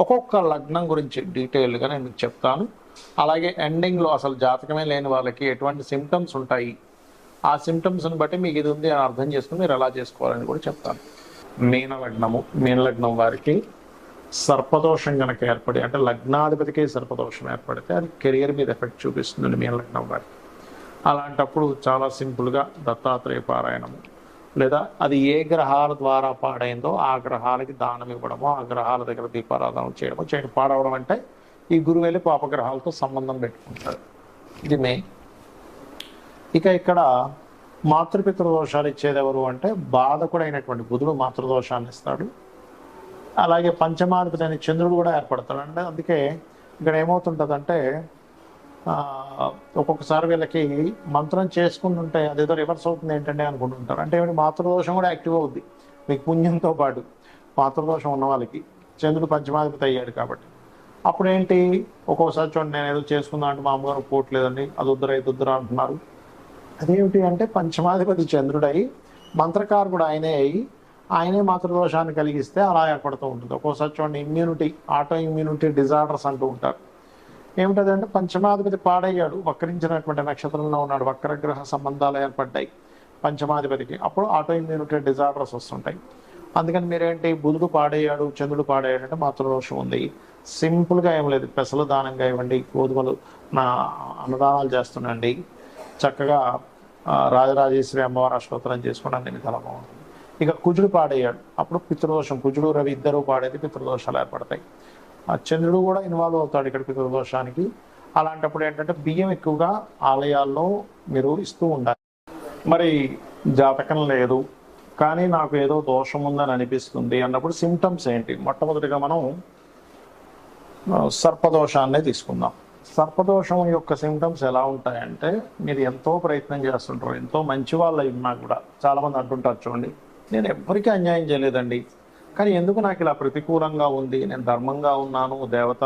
ఒక్కొక్క లగ్నం గురించి డీటెయిల్గా నేను మీకు చెప్తాను. అలాగే ఎండింగ్లో అసలు జాతకమే లేని వాళ్ళకి ఎటువంటి సిమ్టమ్స్ ఉంటాయి ఆ సిమ్టమ్స్ని బట్టి మీకు ఇది ఉంది అని అర్థం చేసుకుని మీరు ఎలా చేసుకోవాలని కూడా చెప్తాను. మీన లగ్నము మీన లగ్నం వారికి సర్పదోషం కనుక ఏర్పడి అంటే లగ్నాధిపతికి సర్పదోషం ఏర్పడితే అది కెరియర్ మీద ఎఫెక్ట్ చూపిస్తుంది మీన లగ్నం వారికి. అలాంటప్పుడు చాలా సింపుల్గా దత్తాత్రేయ పారాయణము లేదా అది ఏ గ్రహాల ద్వారా పాడైందో ఆ గ్రహాలకి దానం ఇవ్వడమో ఆ గ్రహాల దగ్గర దీపారాధన చేయడమో చేయడం పాడవడం అంటే ఈ గురువు వెళ్ళి పాపగ్రహాలతో సంబంధం పెట్టుకుంటారు ఇది మే ఇక ఇక్కడ మాతృపితృ దోషాలు ఇచ్చేది ఎవరు అంటే బాధకుడైనటువంటి బుధుడు మాతృదోషాన్ని ఇస్తాడు. అలాగే పంచమాధిపతి చంద్రుడు కూడా ఏర్పడతాడు. అంటే అందుకే ఇక్కడ ఏమవుతుంటుందంటే ఒక్కొక్కసారి వీళ్ళకి మంత్రం చేసుకుంటుంటే అదేదో రివర్స్ అవుతుంది ఏంటంటే అనుకుంటుంటారు. అంటే మాతృదోషం కూడా యాక్టివ్ అవుద్ది. మీకు పుణ్యంతో పాటు మాతృదోషం ఉన్న వాళ్ళకి. చంద్రుడు పంచమాధిపతి అయ్యాడు కాబట్టి. అప్పుడు ఏంటి? ఒక్కొక్కసారి చూడండి నేను ఏదో చేసుకుందాం అంటే మా అమ్మగారు పోవట్లేదండి. అది వద్దురా ఇది వద్దురా అంటున్నారు. అదేమిటి అంటే పంచమాధిపతి చంద్రుడై మంత్రకారకుడు ఆయనే అయి ఆయనే మాతృదోషాన్ని కలిగిస్తే అలా ఏర్పడుతూ ఉంటుంది. ఒక్కోసారి చూడండి ఇమ్యూనిటీ ఆటో ఇమ్యూనిటీ డిజార్డర్స్ అంటూ ఉంటారు. ఏమిటంటే పంచమాధిపతి పాడయ్యాడు వక్రించినటువంటి నక్షత్రంలో ఉన్నాడు వక్రగ్రహ సంబంధాలు ఏర్పడ్డాయి పంచమాధిపతికి. అప్పుడు ఆటో ఇమ్యూనిటీ డిజార్డర్స్ వస్తుంటాయి. అందుకని మీరేంటి బుధుడు పాడయ్యాడు చంద్రుడు పాడయ్యాడు అంటే మాతృదోషం ఉంది. సింపుల్గా ఏం లేదు పెసలు దానంగా ఇవ్వండి గోధుమలు నా అన్నదానాలు చేస్తుండండి. చక్కగా రాజరాజేశ్వరి అమ్మవారి అష్టోత్తరం చేసుకోవడం దీనికి చాలా బాగుంటుంది. ఇక కుజుడు పాడయ్యాడు. అప్పుడు పితృదోషం కుజుడు రవి ఇద్దరు పాడేది పితృదోషాలు ఏర్పడతాయి. ఆ చంద్రుడు కూడా ఇన్వాల్వ్ అవుతాడు ఇక్కడ పితృదోషానికి అలాంటప్పుడు ఏంటంటే బియ్యం ఎక్కువగా ఆలయాల్లో మీరు ఇస్తూ ఉండాలి. మరి జాతకం లేదు. కానీ నాకు ఏదో దోషం ఉందని అనిపిస్తుంది అన్నప్పుడు సిమ్టమ్స్ ఏంటి? మొట్టమొదటిగా మనం సర్పదోషాన్నే తీసుకుందాం. సర్పదోషం యొక్క సిమ్టమ్స్ ఎలా ఉంటాయంటే మీరు ఎంతో ప్రయత్నం చేస్తుంటారు. ఎంతో మంచి వాళ్ళు ఉన్నా కూడా. చాలామంది అంటుంటారు చూడండి నేను ఎవరికీ అన్యాయం చేయలేదండి. కానీ ఎందుకు నాకు ఇలా ప్రతికూలంగా ఉంది? నేను ధర్మంగా ఉన్నాను దేవత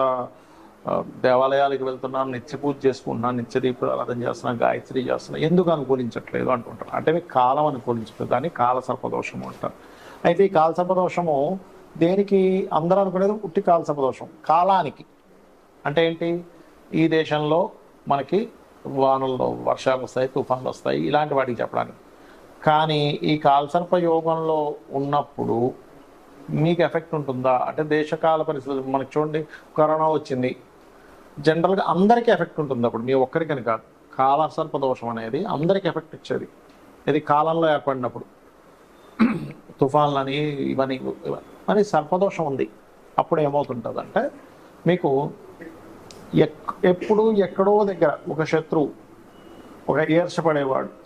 దేవాలయాలకు వెళ్తున్నాను నిత్య పూజ చేసుకుంటున్నాను నిత్య దీపారాధన చేస్తున్నాను గాయత్రి చేస్తున్నాను ఎందుకు అనుకూలించట్లేదు అంటుంటారు. అంటే మీకు కాలం అనుకూలించట్లేదు దాన్ని కాలసర్పదోషం అంటారు. అయితే ఈ కాలసర్పదోషము దేనికి అందరూ అనుకునేది ఉట్టి కాలసర్పదోషం కాలానికి. అంటే ఏంటి? ఈ దేశంలో మనకి వానల్లో వర్షాలు వస్తాయి తుఫాన్లు వస్తాయి ఇలాంటి వాటికి చెప్పడానికి. కానీ ఈ కాలసర్ప యోగంలో ఉన్నప్పుడు మీకు ఎఫెక్ట్ ఉంటుందా? అంటే దేశకాల పరిస్థితులు మనకు చూడండి కరోనా వచ్చింది. జనరల్గా అందరికీ ఎఫెక్ట్ ఉంటుంది అప్పుడు మీ ఒక్కరికని కాదు. కాలసర్ప దోషం అనేది అందరికీ ఎఫెక్ట్ ఇచ్చేది. ఇది కాలంలో ఏర్పడినప్పుడు. తుఫాన్లని ఇవన్నీ ఇవన్నీ. మరి సర్పదోషం ఉంది. అప్పుడు ఏమవుతుంటుంది అంటే మీకు ఎక్ ఎప్పుడు ఎక్కడో దగ్గర ఒక శత్రువు ఒక ఈర్షపడేవాడు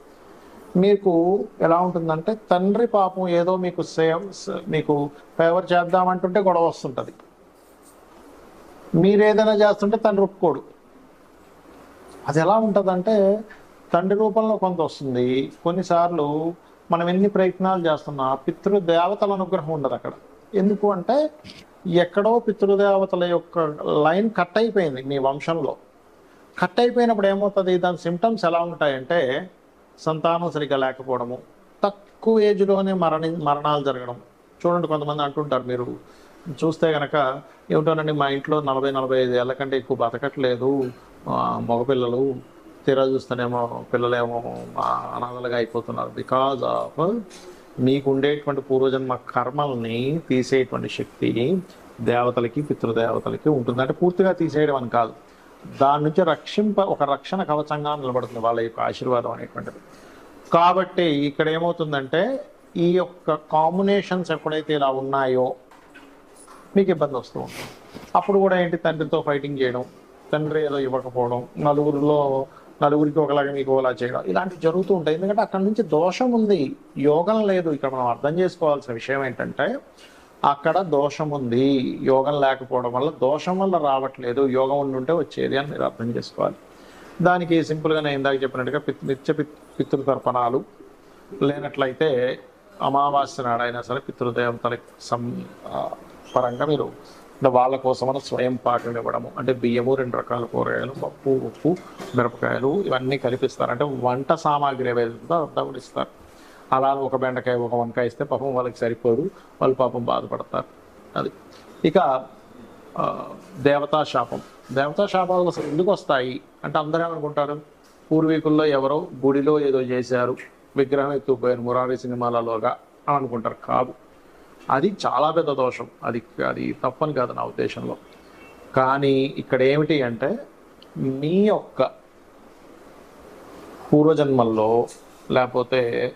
మీకు ఎలా ఉంటుందంటే తండ్రి పాపం ఏదో మీకు సేవ్ మీకు ఫేవర్ చేద్దామంటుంటే గొడవ వస్తుంటుంది. మీరు ఏదైనా చేస్తుంటే తండ్రి ఒప్పుకోడు. అది ఎలా ఉంటుందంటే తండ్రి రూపంలో కొంత వస్తుంది. కొన్నిసార్లు మనం ఎన్ని ప్రయత్నాలు చేస్తున్నా పితృదేవతల అనుగ్రహం ఉండదు అక్కడ. ఎందుకు అంటే ఎక్కడో పితృదేవతల యొక్క లైన్ కట్ అయిపోయింది మీ వంశంలో. కట్ అయిపోయినప్పుడు ఏమవుతుంది? దాని సిమ్టమ్స్ ఎలా ఉంటాయంటే సంతానం సరిగ్గా లేకపోవడము. తక్కువ ఏజ్లోనే మరణి మరణాలు జరగడం. చూడండి కొంతమంది అంటుంటారు మీరు. చూస్తే కనుక ఏమిటోనండి మా ఇంట్లో నలభై నలభై ఐదు ఏళ్ళ కంటే ఎక్కువ బతకట్లేదు. మగపిల్లలు తీరా చూస్తేనేమో పిల్లలేమో అనాథలుగా అయిపోతున్నారు. బికాజ్ ఆఫ్ మీకు ఉండేటువంటి పూర్వజన్మ కర్మల్ని తీసేటువంటి శక్తి దేవతలకి పితృదేవతలకి ఉంటుంది అంటే పూర్తిగా తీసేయడం అని కాదు. దాని నుంచి రక్షింప ఒక రక్షణ కవచంగా నిలబడుతుంది వాళ్ళ యొక్క ఆశీర్వాదం అనేటువంటిది. కాబట్టి ఇక్కడ ఏమవుతుందంటే ఈ యొక్క కాంబినేషన్స్ ఎప్పుడైతే ఇలా ఉన్నాయో మీకు ఇబ్బంది వస్తూ ఉంటుంది. అప్పుడు కూడా ఏంటి? తండ్రితో ఫైటింగ్ చేయడం తండ్రి ఏదో ఇవ్వకపోవడం నలుగురిలో నలుగురికి ఒకలాగా మీకు ఒకలా చేయడం ఇలాంటివి జరుగుతూ ఉంటాయి. ఎందుకంటే అక్కడ నుంచి దోషం ఉంది యోగం లేదు. ఇక్కడ మనం అర్థం చేసుకోవాల్సిన విషయం ఏంటంటే అక్కడ దోషం ఉంది యోగం లేకపోవడం వల్ల దోషం వల్ల రావట్లేదు యోగం ఉండి ఉంటే వచ్చేది అని మీరు అర్థం చేసుకోవాలి. దానికి సింపుల్గా నేను ఇందాక చెప్పినట్టుగా పిత్ నిత్య పిత్ పితృతర్పణాలు లేనట్లయితే అమావాస్య నాడైనా సరే పితృదేవతల సం పరంగా మీరు వాళ్ళ కోసమని స్వయం పాకం ఇవ్వడము అంటే బియ్యము రెండు రకాల కూరగాయలు పప్పు ఉప్పు మిరపకాయలు ఇవన్నీ కలిపిస్తారు. అంటే వంట సామాగ్రి ఏవైతే ఉందో అంతా కూడా ఇస్తారు. అలా ఒక బెండకాయ ఒక వంకాయ ఇస్తే పాపం వాళ్ళకి సరిపోదు. వాళ్ళు పాపం బాధపడతారు. అది. ఇక దేవతా శాపం. దేవతా శాపాలు అసలు ఎందుకు వస్తాయి? అంటే అందరూ ఏమనుకుంటారు? పూర్వీకుల్లో ఎవరో గుడిలో ఏదో చేశారు విగ్రహం ఎత్తుకుపోయారు మురారి సినిమాలలోగా అని అనుకుంటారు. కాదు. అది చాలా పెద్ద దోషం. అది అది తప్పని కాదు నా ఉద్దేశంలో. కానీ ఇక్కడ ఏమిటి అంటే మీ యొక్క పూర్వజన్మల్లో లేకపోతే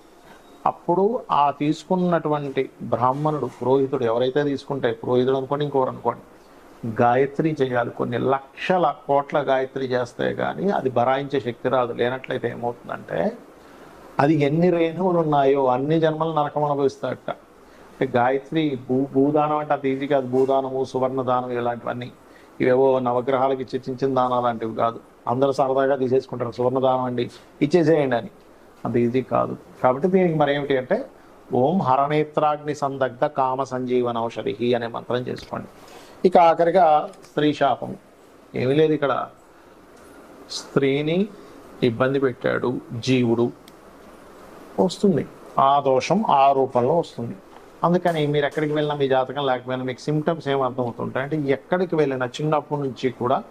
అప్పుడు ఆ తీసుకున్నటువంటి బ్రాహ్మణుడు పురోహితుడు ఎవరైతే తీసుకుంటే పురోహితుడు అనుకోండి ఇంకోరు అనుకోండి గాయత్రి చేయాలి. కొన్ని లక్షల కోట్ల గాయత్రి చేస్తే కానీ అది బరాయించే శక్తి రాదు. లేనట్లయితే ఏమవుతుందంటే అది ఎన్ని రేణువులు ఉన్నాయో అన్ని జన్మలు నరకం అనుభవిస్తాడట అంటే గాయత్రి భూ భూదానం అంటే అది ఈజీ కాదు. భూదానము సువర్ణ దానం ఇలాంటివన్నీ. ఇవేవో నవగ్రహాలకు ఇచ్చే చిన్న చిన్న దానాలు లాంటివి కాదు. అందరూ సరదాగా తీసేసుకుంటారు. సువర్ణ దానం అండి ఇచ్చేసేయండి అని. అది ఈజీ కాదు. కాబట్టి దీనికి మరి ఏమిటి అంటే ఓం హరనేత్రాగ్ని సందగ్ధ కామ సంజీవన ఔషధి అనే మంత్రం చేసుకోండి. ఇక ఆఖరిగా స్త్రీ శాపం. ఏమీ లేదు ఇక్కడ. స్త్రీని ఇబ్బంది పెట్టాడు జీవుడు. వస్తుంది. ఆ దోషం ఆ రూపంలో వస్తుంది. అందుకని మీరు ఎక్కడికి వెళ్ళినా మీ జాతకం లేకపోయినా మీకు సిమ్టమ్స్ ఏం అర్థమవుతుంటాయి? అంటే ఎక్కడికి వెళ్ళినా చిన్నప్పటి నుంచి కూడా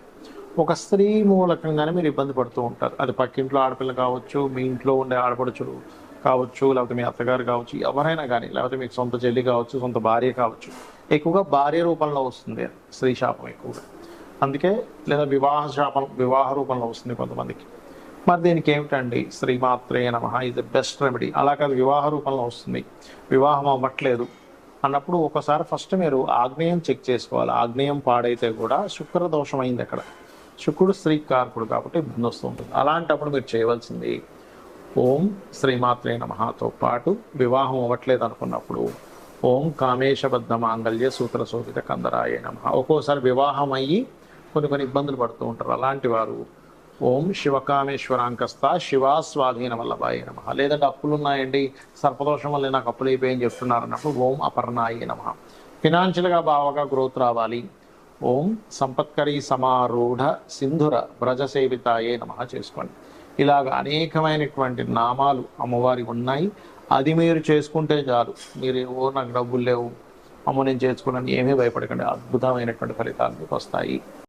ఒక స్త్రీ మూలకంగానే మీరు ఇబ్బంది పడుతూ ఉంటారు. అది పక్కింట్లో ఆడపిల్ల కావచ్చు మీ ఇంట్లో ఉండే ఆడపడుచులు కావచ్చు లేకపోతే మీ అత్తగారు కావచ్చు ఎవరైనా కానీ లేకపోతే మీకు సొంత చెల్లి కావచ్చు సొంత భార్య కావచ్చు ఎక్కువగా భార్య రూపంలో వస్తుంది స్త్రీ శాపం ఎక్కువగా. అందుకే లేదా వివాహ శాపం వివాహ రూపంలో వస్తుంది కొంతమందికి. మరి దీనికి ఏమిటండి? మాత్రమే నమ ఇది బెస్ట్ రెమెడీ. అలా కాదు వివాహ రూపంలో వస్తుంది. వివాహం అవ్వట్లేదు అన్నప్పుడు ఒకసారి ఫస్ట్ మీరు ఆగ్నేయం చెక్ చేసుకోవాలి. ఆగ్నేయం పాడైతే కూడా శుక్ర దోషం అయింది అక్కడ. శుక్రుడు స్త్రీ కారకుడు కాబట్టి ఇబ్బంది వస్తూ ఉంటుంది. అలాంటప్పుడు మీరు చేయవలసింది ఓం శ్రీమాత్రే నమతో పాటు వివాహం అవ్వట్లేదు అనుకున్నప్పుడు ఓం కామేశబద్ధ మాంగళ్య సూత్ర శోభిత కందరాయ నమ. ఒక్కోసారి వివాహం అయ్యి కొన్ని కొన్ని ఇబ్బందులు పడుతూ ఉంటారు. అలాంటి వారు ఓం శివకామేశ్వరాంకస్త శివా స్వాధీన వల్లభాయ నమ. లేదంటే అప్పులు ఉన్నాయండి సర్పదోషం వల్ల నాకు అప్పులు అయిపోయాయని చెప్తున్నారు అన్నప్పుడు ఓం అపర్ణాయ నమ. ఫినాన్షియల్గా బాగా గ్రోత్ రావాలి. ఓం సంపత్కరీ సమారూఢ సింధుర వ్రజసేవితాయే నమ చేసుకోండి. ఇలాగ అనేకమైనటువంటి నామాలు అమ్మవారి ఉన్నాయి. అది మీరు చేసుకుంటే చాలు. మీరు ఓ నాకు డబ్బులు లేవు. అమ్మ నేను చేసుకున్నాను. ఏమీ భయపడకండి. అద్భుతమైనటువంటి ఫలితాలు మీకు వస్తాయి.